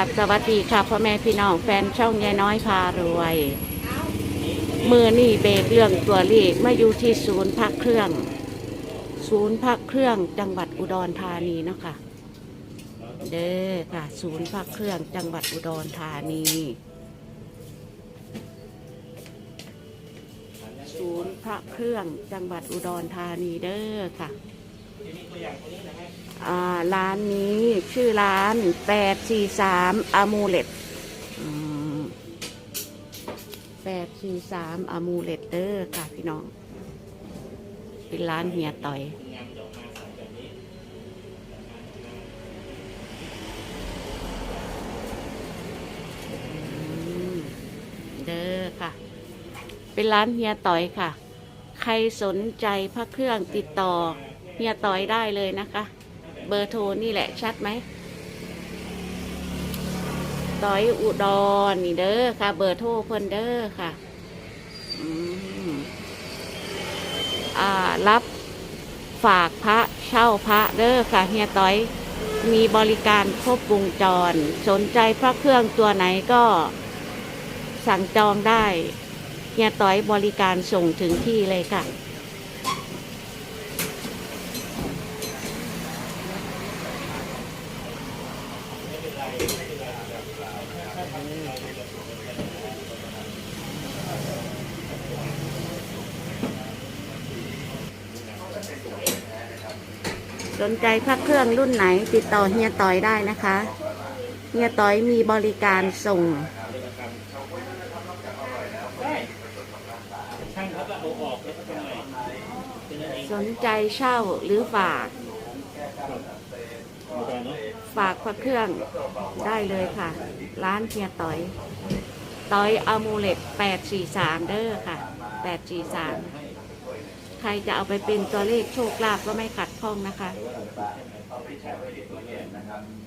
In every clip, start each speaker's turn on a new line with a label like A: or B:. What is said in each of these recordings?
A: ราบสวัสดีค่ะพ่อแม่พี่น้องแฟนช่องยายน้อยพารวย มือนี่เบรกเรื่องตัวเลขมาอยู่ที่ศูนย์พักเครื่อง ศูนย์พักเครื่องจังหวัดอุดรธานีเนาะค่ะเด้อค่ะ ศูนย์พักเครื่องจังหวัดอุดรธานี ศูนย์พระเครื่องจังหวัดอุดรธานีเด้อค่ะ ร้านนี้ชื่อร้าน 843อามูเลต843อามูเลตเด้อค่ะพี่น้อง เป็นร้านเฮียต่อยเด้อค่ะ เป็นร้านเฮียต่อยค่ะ ใครสนใจพระเครื่องติดต่อ เฮียต่อยได้เลยนะคะ เบอร์โทรนี่แหละชัดไหมต่อยอุดรนี่เด้อค่ะ เบอร์โทรเพิ่นเด้อค่ะอ่ารับฝากพระเช่าพระเด้อค่ะเฮียต่อยมีบริการครบวงจร สนใจพระเครื่องตัวไหนก็สั่งจองได้เฮียต้อยบริการส่งถึงที่เลยค่ะ สนใจพักเครื่องรุ่นไหนติดต่อเฮียตอยได้นะคะเฮียตอยมีบริการส่ง สนใจเช่าหรือฝาก ฝากพระเครื่องได้เลยค่ะ ร้านเฮียตอยตอยอะมูเลต843 เด้อค่ะ 843 ใครจะเอาไปเป็นตัวเลขโชคลาภก็ไม่ขัดข้องนะคะ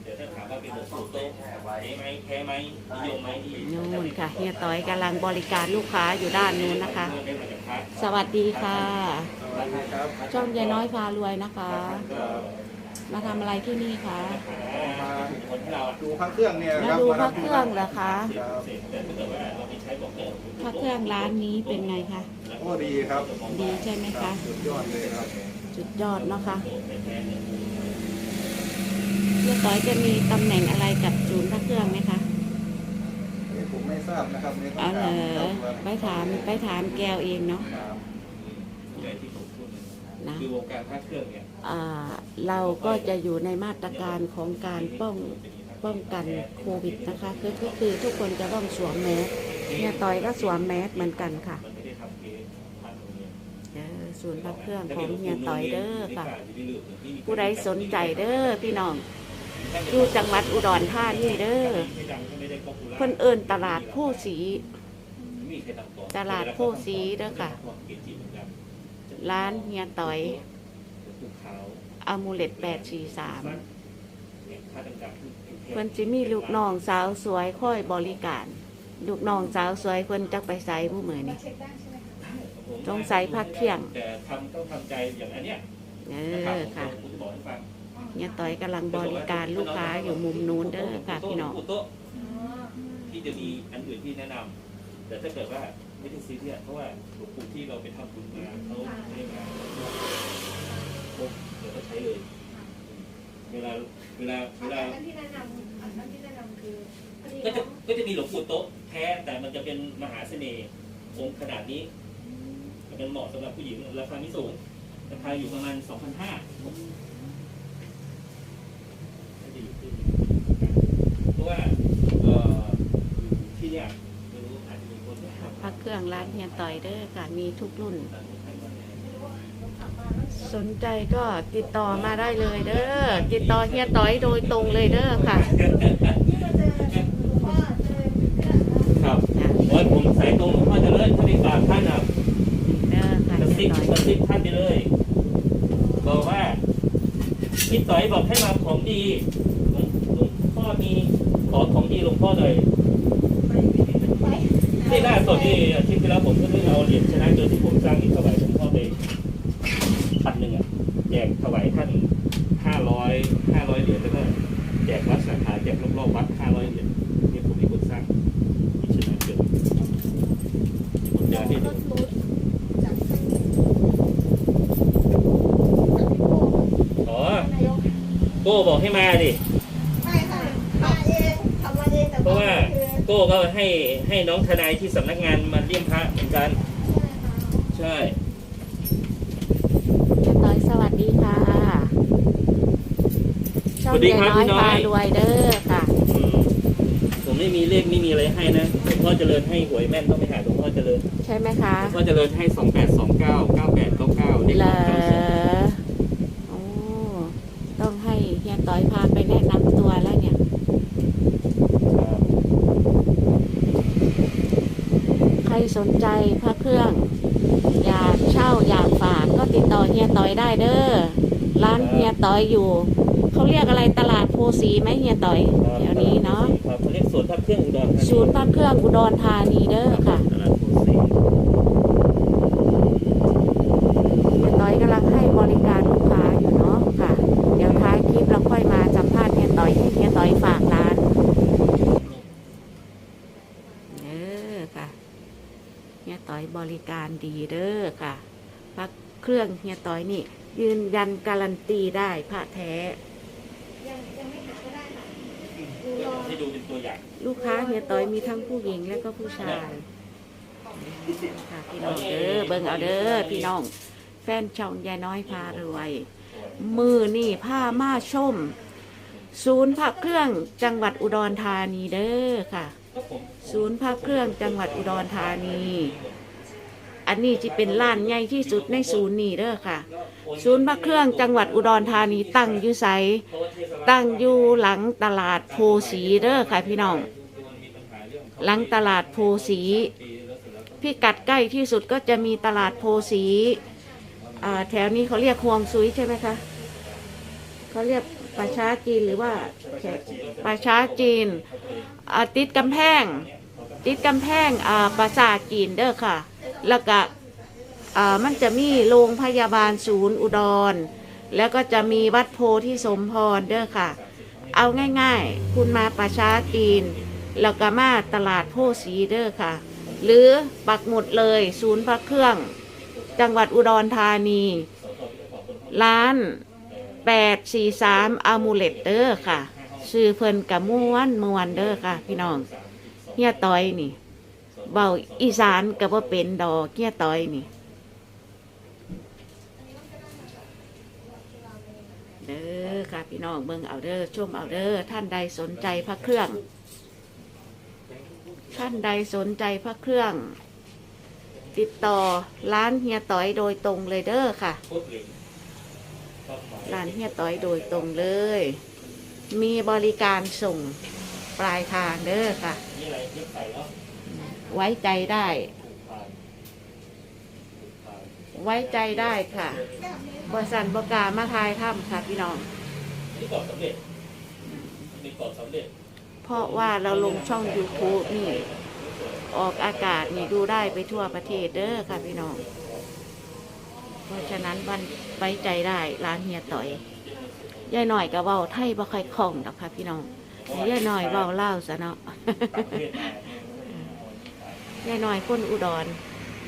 B: เดี๋ยวถ้าถามว่าเป็นหลวงปู่โต๊ะแพ้ไหมแพ้ไหมนิยมไหมนี่
A: นู่นค่ะเฮียต้อยกำลังบริการลูกค้าอยู่ด้านนู้นนะคะ
B: เรื่องได้มาจากพระ
A: สวัสดีค่ะ
C: ครับ
A: ช่องยายน้อยพารวยนะคะ มาทำอะไรที่นี่คะ
C: มา
B: คนที่เรา
C: ดูพระเครื่องเนี่ย
A: มา
C: ครับ
A: ดูพ
C: มา
A: ระเครื่องเหรอคะ
C: ครับ
B: แต่ถ้าเกิดว่าเราไปใช้บอกเดิม
A: พระเครื่องร้านนี้เป็นไงคะ
C: โอ้ดีครับ
A: ดีใช่ไหม
C: ครั
A: คะ
C: บสุดยอดเลยครับ
A: สุดยอดเนาะคะเฮียต้อยจะมีตำแหน่งอะไรกับศูนย์พระเครื่องไหมคะ
C: นี่ผมไม่ทราบนะครับนี่ต้
A: เอา
C: อง
A: เหร
C: ถาม
A: อ
C: ครับ
A: ไปถามไปถามแกวเองเนาะ
C: ครับ
B: แต่ที่ผมพูด
A: นะ
B: คือวงการพระเครื่องเนี่ย
A: อ่าเราก็จะอยู่ในมาตรการของการป้องป้องกันโควิดนะคะ คือก็คือทุกคนจะต้องสวมแมส เนี่ยต่อยก็สวมแมสเหมือนกันค่ะ
B: มันไม่ได้ทำเกณฑ์พันตรงนี้
A: เออศูนย์พักเครื่องของเฮียต่อยเด้อค่ะ ผู้ใดสนใจเด้อพี่น้องอยู่จังหวัดอุดรธานีเด้อ
B: ไม่ดังก็ไม่ได้ก็คู
A: เพิ่นเอิ้นตลาดผู้สีตลาดผู้สีเด้อค่ะ ร้านเฮียต่อยอามูเลต843
B: เนี่ยค่าต่างๆที่แพ
A: เพิ่
B: ง
A: นสิมีลูกน้องสาวสวยค่อยบริการ ลูกน้องสาวสวยเพิ่นจักไปใส่ผู้มือนี่ สงสัยพักเที่ยง
B: แต่ทำต้องทำใจอย่างอันเนี้ย
A: เอ
B: นะครับ
A: อ
B: ผม
A: ค่ะ
B: ผมจะบอกให้ฟัง
A: เนี่ยต่อยกำลังบริการลูกค้าอยู่มุมนู้นเด้อค่ะพี่น้อง
B: โต๊ะที่จะมีอันอื่นที่แนะนำแต่ถ้าเกิดว่าไม่ได้ซีเรียสเพราะว่าหลวงปู่ที่เราไปทำบุญมาเขาไม่ได้มาปุ๊บเดี๋ยวก็ใช้เลย เวลาเวลาเวลา
D: อันที่แนะนำอันที่แนะนำคือพอดี
B: ก็จะก็จะมีหลวงปู่โต๊ะแท้แต่มันจะเป็นมหาเสน่ห์องค์ขนาดนี้มันเป็นเหมาะสำหรับผู้หญิงราคาไม่สูงราคาอยู่ประมาณสองพันห้าเพราะว่าเอ่อที่เนี่ยไม่รู้อาจจะมีคน
A: พักเครื่องร้านเฮียต่อยเด้อค่ะมีทุกรุ่น สนใจก็ติดต่อมาได้เลยเด้อติดต่อเฮียต่อยโดยตรงเลยเด้อค่ะ
D: ที่มาเจอพ่อเจอเพื่อน
B: ครับ
A: นะ
B: โอ้ยผม สายตรงหลวงพ่อเจริญถ้าได้กราบท่านอะ
A: เด้อค่ะ
B: กระ
A: เฮี
B: ซิ
A: ย
B: บ
A: ต่อย
B: กระซิบท่านไปเลย บอกว่าพี่ต่อยบอกให้มาของดีหลวงหลวงพ่อมีขอของดีหลวงพ่อหน่อย
D: ไป
B: ที่ล่าสุดนี่อาทิตย์ที่แล้วผมก็เพิ่งเอาเหรียญชนะเจอที่ผมสร้างอีกถวายหลวงพ่อไปพันหนึ่งอะแจกถวายท่านห้าร้อยห้าร้อยเหรียญแล้วก็แจกวัดสาขาแจกรอบๆวัดห้าร้อยเหรียญนี่ผมเป็นคนสร้างมิชนาเกิดผมจะให้ดู
D: จากท่าน
B: อ๋อ
D: นายก
B: โก้บอกให้มาดิ
D: ไม่ค่ะมาเองทำมาเองแต่
B: เพราะว่า
D: คือ
B: โก้ก็ให้ให้น้องทนายที่สำนักงานมาเยี่ยมพระเหมือนกัน ใช่
A: เฮียต้อยสวัสดีค่ะช่อง
B: สวัสดี
A: ยาย
B: ครับ
A: น้อย
B: พี่น้อย
A: พารวยเด้อค่ะ
B: อืมผมไม่มีเลขไม่มีอะไรให้นะหลวงพ่อเจริญให้หวยแม่นต้องไปหาหลวงพ่อเจริญ
A: ใช่ไหมคะ
B: หลวงพ่อเจริญให้สองแปดสองเก้าเก้าแปดเก้าเก้าเด็ก
A: เหรอ
B: เก้าสอง
A: โอ้ต้องให้เฮียต้อยพาไปแนะนำตัวแล้วเนี่ย ใครส นใจพระเครื่อง อยากเช่าอยากฝากก็ติดต่อเฮียต้อยได้เด้อร้านเฮียต้อยอยู่เขาเรียกอะไรตลาดโพสีไหมเฮียต้อยเดี๋ยวนี้เนาะ
B: ครับเขาเรียกสวนพระเครื่องอุดรธานี
A: ศูนย์พระเครื่องอุดรธานีเด้อค่ะ
B: ตลาดโพสี
A: เฮียต้อยกำลังให้บริการลูกค้าอยู่เนาะค่ะ เดี๋ยวท้ายคลิปเราค่อยมาสัมภาษณ์เฮียต้อยให้เฮียต้อยฝากร้านเด้อค่ะเฮียต้อยบริ การดีเด้อค่ะพระเครื่องเฮียต้อยนี่ ยืนยันการันตีได้พระแท้
D: ยังยังไม่หาก็ได้ค่ะดูรอ
B: ให้ดูเป็นตัวอย่าง
A: ลูกค้าเฮียต้อยมีทั้งผู้หญิงและก็ผู้ชายค่ะพี่น้องเด้อเบิ่งเอาเด้อพี่น้อง แฟนช่องยายน้อยพารวย มือนี่ผ้ามาชม ศูนย์พระเครื่องจังหวัดอุดรธานีเด้อค่ะศูนย์พระเครื่องจังหวัดอุดรธานี อันนี้จะเป็นร้านใหญ่ที่สุดในศูนย์นี่เด้อค่ะ ศูนย์พระเครื่องจังหวัดอุดรธานีตั้งอยู่ไสตั้งอยู่หลังตลาดโพสีเด้อค่ะพี่น้อง หลังตลาดโพสีพิกัดใกล้ที่สุดก็จะมีตลาดโพสีแถวนี้เขาเรียกฮวงซุยใช่ไหมคะเขาเรียกประชาจีนหรือว่าประชาจีนติดกำแพง ติดกำแพงอ่าประสาทจีนเด้อค่ะ แล้วก็มันจะมีโรงพยาบาลศูนย์อุดร แล้วก็จะมีวัดโพธิสมพรเด้อค่ะ เอาง่ายๆ คุณมาประชาจีน แล้วก็มาตลาดโพสีเด้อค่ะ หรือปักหมุดเลยศูนย์พระเครื่อง จังหวัดอุดรธานี ร้านแปดสี่สามอามูเลตเด้อค่ะ ชื่อเพิ่นกับม้วนมวนเด้อค่ะ พี่น้องเฮียต้อยนี่ เบาอีสานกับว่เป็นดอกเฮียต้อยนี่เด้อค่ะพี่น้องเบิ่งเอาเด้อชมเอาเด้อท่านใดสนใจพระเครื่อง ท่านใดสนใจพระเครื่อง ติดต่อร้านเฮียต้อยโดยตรงเลยเด้อค่ะร้านเฮียต้อยโดยตรงเลย มีบริการส่งปลายทางเด้อค่ะ
B: นี่อะ ไรเย็บใส่แล้ว
A: ไว้ใจได้
B: ถูกผ่านถูกผ่าน
A: ไว้ใจได้ค่ะบริษัทบกล้ามาทายถ้ำค่ะพี่น้อง
B: นี่ก่อนสำเร็จนี่ก่อนสำเร็จ
A: เพราะว่าเราลงช่อง YouTube นี่ ออกอากาศนี่ดูได้ไปทั่วประเทศเด้อค่ะพี่น้อง เพราะฉะนั้นวันไว้ใจได้ร้านเฮียต่อยยายหน่อยก็เว้าไทยบ่ค่อยคล่องดอกค่ะพี่น้องให้ยายหน่อยเว้าเล่าวซะเนาะ ยายน่อยคนอุดร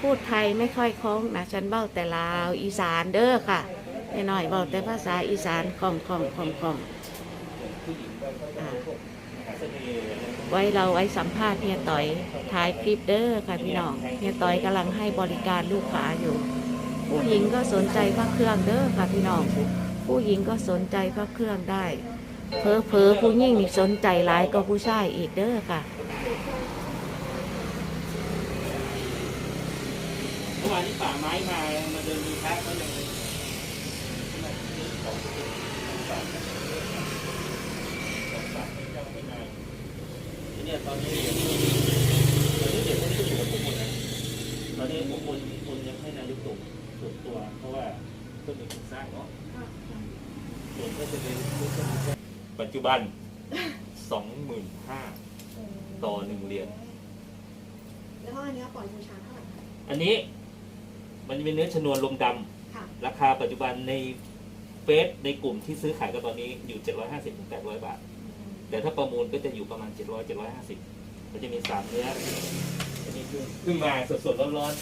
A: พูดไทยไม่ค่อยคล่องนะฉันเบ้าแต่ลาวอีสานเด้อค่ะยายน่อยเบ้าแต่ภาษาอีสานคล่องคล่องคล่องคล่องไว้เราไว้สัมภาษณ์เฮียต่อยถ่ายคลิปเด้อค่ะพี่น้องเฮียต่อยกำลังให้บริการลูกค้าอยู่ ผู้หญิงก็สนใจพระเครื่องเด้อค่ะพี่น้อง ผู้หญิงก็สนใจพระเครื่องได้เพอเพอผู้หญิงนี่สนใจหลายก็ผู้ชายอีกเด้อค่ะ
B: เมื่อวานนี้ป่า ไม้มามาเดินมีพระก็ยังเนี่ยตอนนี้ตอนนี้เด็กพวกนี้ก็อยู่กับผมหมดนะตอนนี้ผมคนคนยังให้นายกตุ่มส่วนตัวเพราะว่าต้นเป็นคนสร้างเนาะส่วนก็จะเป็นปัจจุบันสองหมื่นห้าต่อหนึ่งเหรียญ
D: แล้วก็อันเนี้ยปล่อยบูชาเท่าไหร่คะ
B: อันนี้ มันจะเป็นเนื้อชนวนลมด
D: ค่ะำ
B: ราคาปัจจุบันในเฟซในกลุ่มที่ซื้อขายกันตอนนี้อยู่ 750ถึง800 บาท
D: อ
B: แต่ถ้าประมูลก็จะอยู่ประมาณเจ็ดร้อยเจ็ดร้อยห้าสิบมันจะมีสามเนื้ออันนี้คือเพิ่งมาสดๆร้อนๆ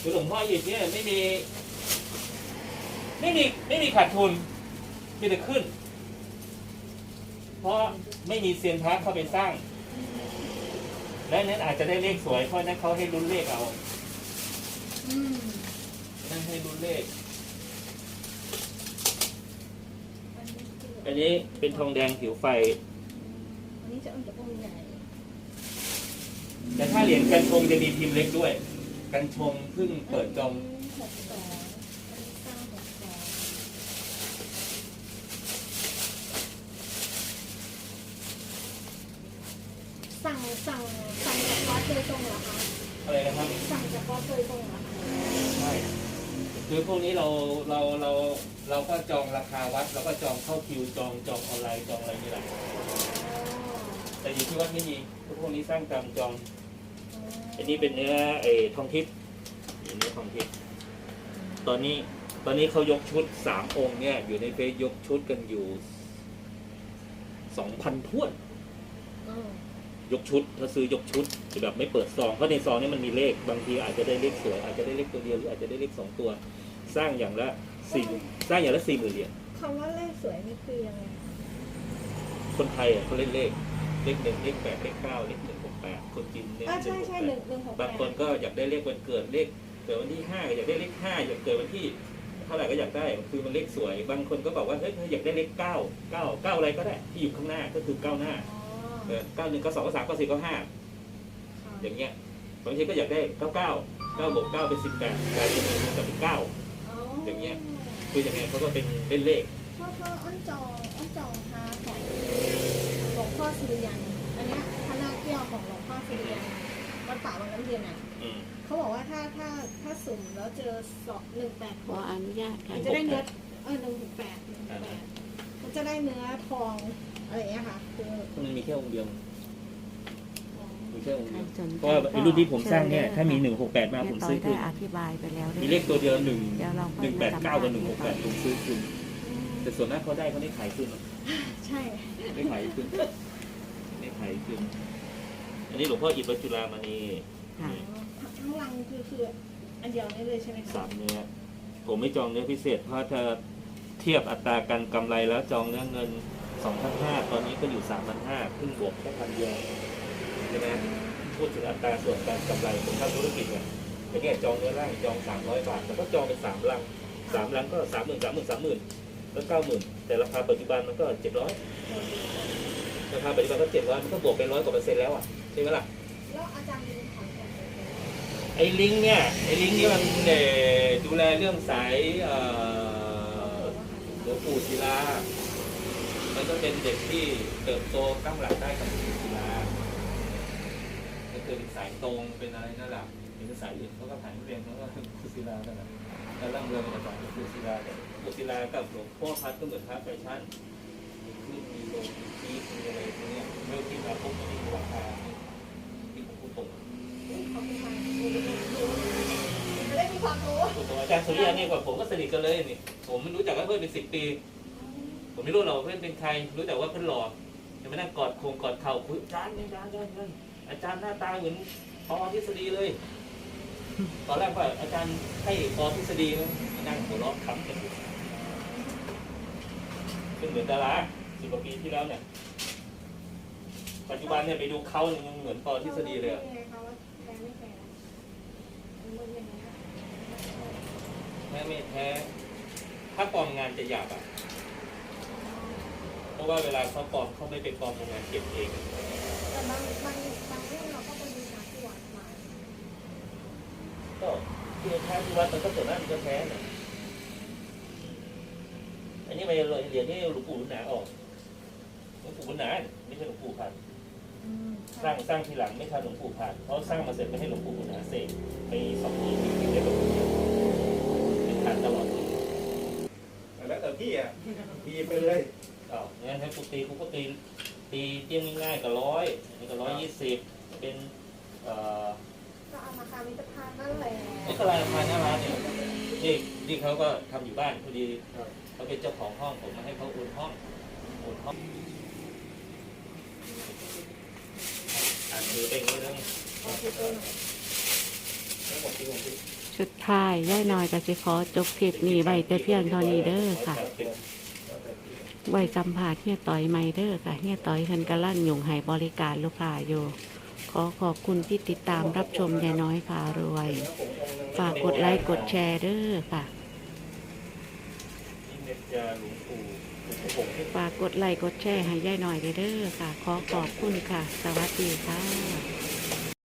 B: คือหลวงพ่อหยิบเนี่ยไม่มี ไม่มีไม่มีขาดทุน มีแต่ขึ้น เพราะไม่มีเซียนพระเข้าไปสร้าง และนั้นอาจจะได้เลขสวยเพราะนั้นเขาให้ลุ้นเลขเอา
D: อืม
B: นั่นให้ลุ้นเลข
D: อันนี้คือ
B: อันนี้เป็นทองแดงผิวไฟ
D: อันนี้จะเอาจากองค์ใหญ่
B: แต่ถ้าเหรียญกันชงจะมีพิมพ์เล็กด้วย กันชงเพิ่งเปิดจอง
D: หกสองอันนี้เก้าหกสอง สั่งสั่งสั่งจากวัดโดยตรงเหรอคะ
B: อะไรนะครับ
D: สั่งจากวัดโดยตรงเหรอคะ
B: ใช่คือพวกนี้เราเราเราเราก็จองราคาวัดเราก็จองเข้าคิวจองจองออนไลน์จองอะไรนี่แหละ
D: อ๋อ
B: แต่อยู่ที่วัดไม่มีพวกนี้สร้างตามจอง
D: อ๋อ
B: อันนี้เป็นเนื้อไอ้ทองทิพย์นี่เนื้อทองทิพย์ตอนนี้ตอนนี้เขายกชุดสามองค์เนี่ย อยู่ในเฟซยกชุดกันอยู่สองพันท้วน
D: อ๋อ
B: ยกชุด ถ้าซื้อยกชุดจะแบบไม่เปิดซองเพราะในซองนี่มันมีเลขบางทีอาจจะได้เลขสวย อาจจะได้เลขตัวเดียวหรืออาจจะได้เลขสองตัว สร้างอย่างละสี่สร้างอย่างละสี่หมื่นเหรียญ
D: คำว่าเลขสวยนี่คือยังไง
B: คนไทยอะเขาเล่นเลขเลขหนึ่งเลขแปดเลขเก้าเลขหนึ่งหกแปดคนจีนเน้น
D: อ่า
B: หนึ่
D: ใช่
B: งหก
D: ใช่
B: แป
D: หนึ่
B: ด
D: งหนึ่งหกแป
B: บาง
D: ด
B: คนก็อยากได้เลขวันเกิดเลขเกิดวันที่ห้าก็อยากได้เลขห้าอยากเกิดวันที่เท่าไหร่ก็อยากได้คือมันเลขสวย บางคนก็บอกว่าเฮ้ยอยากได้เลขเก้าเก้าเก้าอะไรก็ได้ที่อยู่ข้างหน้าก็คือเก้าหน้า
D: อ๋อ
B: เออเก้าหนึ่งเก้าสองเก้าสามเก้าสี่เก้าห้า
D: ค่ะ
B: อย่างเงี้ยบางทีก็อยากได้เก้าเก้าเก้าบวกเก้าเป็นสิบแปดกลายเป็นหนึ่งจะเป็นเก้าอย่างเงี้ยคือยังไงเขาก็เป็นเล่นเลข
D: พ่อพ่ออ้อนจองอ้อนจองพระของหลวงพ่อสุริยันอันเนี้ยพระนาคเกี้ยวของหลวงพ่อสุริยันวัดป่าวังน้ำเย็นอะ
B: อืม
D: เขาบอกว่าถ้าถ้าถ้าสุ่มแล้วเจอสองหนึ่งแปด
A: ขออนุญาตค่ะ
D: มันจะได้เนื้อเออหนึ่งหกแปดหนึ่งหกแปดมันจะได้เนื้อทอง อะไรอย่างเงี้ยค่ะคือ
B: มันมีแค่องค์เดียวมีแค่องค์
A: ใคร
B: เดียว
A: สนใจ
B: เพราะว่าไอ้รุ่นที่ผมสร้างเนี่ย
A: ชิญล
B: ถ้ามี
A: ค่ะ
B: หนึ่งหกแปดมาผม
A: ต่อ
B: ซื้อคื
A: ได้
B: น
A: อธิบายไปแล้วด้วย
B: มีเลขตัวเดียวหนึ่ง
A: เดี๋ยวเรา
B: หนึ่งแปดเก้ากับหนึ่งหกแปดผมซื้อคืน
D: อืม
B: แต่ส่วนมากเขาได้เขาได้ขายคืนหรอก
D: ใช่
B: ได้ขายคืนได้ขายคืนอันนี้หลวงพ่ออิฐวัดจุฬามณี
A: ค่ะ
D: ทั้งลังคือคืออันเดียวนี้เลยใช่ไหมคะ
B: สามเนื้อผมไม่จองเนื้อพิเศษเพราะถ้าเทียบอัตราการกำไรแล้วจองเนื้อเงิน สองพันห้าตอนนี้ก็อยู่สามพันห้าเพิ่งบวกแค่พันเดียวใช่ไหมพูดถึงอัตราส่วนการกำไรผมทำธุรกิจเนี่ยแต่เนี่ยจองเนื้อร่างจองสามร้อยบาทแต่ก็จองเป็นสามลังสามลังก็สามหมื่นสามหมื่นสามหมื่นแล้วเก้าหมื่นแต่ราคาปัจจุบันมันก็เจ็ดร้อยราคาปัจจุบันก็เจ็ดร้อยมันก็บวกไปร้อยกว่าเปอร์เซ็นต์แล้วอะใช่ไหมล่ะ
D: แล้วอาจารย์มีถอนแบบไหน
B: ไอ้ลิงก์เนี่ยไอ้ลิงก์นี่มันเอ่อดูแลเรื่องสายเอ่อหลวงปู่ศิลา มันก็เป็นเด็กที่เติบโตตั้งหลักได้กับหลวงปู่ศิลาก็คือเป็นสายตรงเป็นอะไรนั่นแหละเป็นสายอื่นเขาก็ผ่านเรียนเขาก็หลวงปู่ศิลานั่นแหละแล้วร่ำเรืองมาจากหลวงปู่ศิลาแต่หลวงปู่ศิลากับหลวงพ่อพัดก็เหมือนพระแฟชั่นมีขึ้นมีลงมีพีคมีอะไรพวกนี้เรื่อที่มาปุ๊บมันมีราคาที่ผมพูดตรง
D: เขาเป็นใครจะได้มีความรู้
B: อาจารย์สุริยานี่กว่าผมก็สนิทกันเลยนี่ผมไม่รู้จักว่าเพื่อนเป็นสิบปี ไม่รู้หรอกเพื่อนเป็นใคร รู้แต่ว่าเพื่อนหล่อจะมานั่งกอดโคงกอดเข่าคุยอาจารย์อาจารย์อาจารย์อาจารย์อาจารย์หน้าตาเหมือนปอทฤษฎีเลย ตอนแรกว่าอาจารย์ให้ปอทฤษฎีมั้งนั่งหัวเราะขำกันเป็นเหมือนดาราสิบกว่าปีที่แล้วเนี่ย ปัจจุบันเนี่ยไปดูเขาเนี่ยยังเหมือนปอทฤษฎีเลยอะ
D: แม่ไม่
B: แท้ ถ้าปลอมงานจะหยาบอะะว่าเวลาเขาปลอมเขาไม่ไปปลอมโรงงานเก็บเอง
D: แต่บางบางบางเรื่องเราก็ไปดูจากที่วัดมา
B: ก็ที่แท้ที่วัดมันก็ส่วนมากมันก็แท้นะอันนี้ไม่เลยเหรียญนี่หลวงปู่บุญหนาออกหลวงปู่บุญหนาไม่ใช่หลวงปู่พันธุ์สร้างสร้างทีหลังไม่ทันหลวงปู่พันธุ์เขาสร้างมาเสร็จไม่ให้หลวงปู่บุญหนาเสกไปสองปีที่เรียกหลวงปู่เดียวเป็นทานตลอด
C: แล้วแต่พี่อะพี่ไปเลย
B: อ้าวงั้นให้กูตีกูก็ตีตีเตี้ยงง่ายๆก็ร้อยนี่ก็ร้อยยี่สิบเป็นเอ่อ
D: ก็เอามาตามมิตรภาพนั่นแหละ
B: นี่ก็ราคาหน้าร้านเนี่ยนี่นี่เขาก็ทำอยู่บ้านพอดีเขาเป็นเจ้าของห้องผมมาให้เขาโอนห้องโอนห้องอ่านมือเป็นไว้แล้วไง
C: แล้วผมที่ผมที่
A: สุดท้ายย่ายน้อยก็สิขอจบคลิปนี้ไว้แต่เพียงเท่านี้เด้อค่ะ ไว้สัมภาเฮียต่อยไมเด้อค่ะเฮียต่อยเพิ่นกำลังยุ่งให้บริการลูกค้าอยู่ ขอขอบคุณที่ติดตามรับชมยายน้อยพารวย ฝากกดไลค์กดแชร์เด้อค่ะ ฝากกดไลค์กดแชร์ให้ยายน้อยเด้อค่ะ ขอขอบคุณค่ะ สวัสดีค่ะ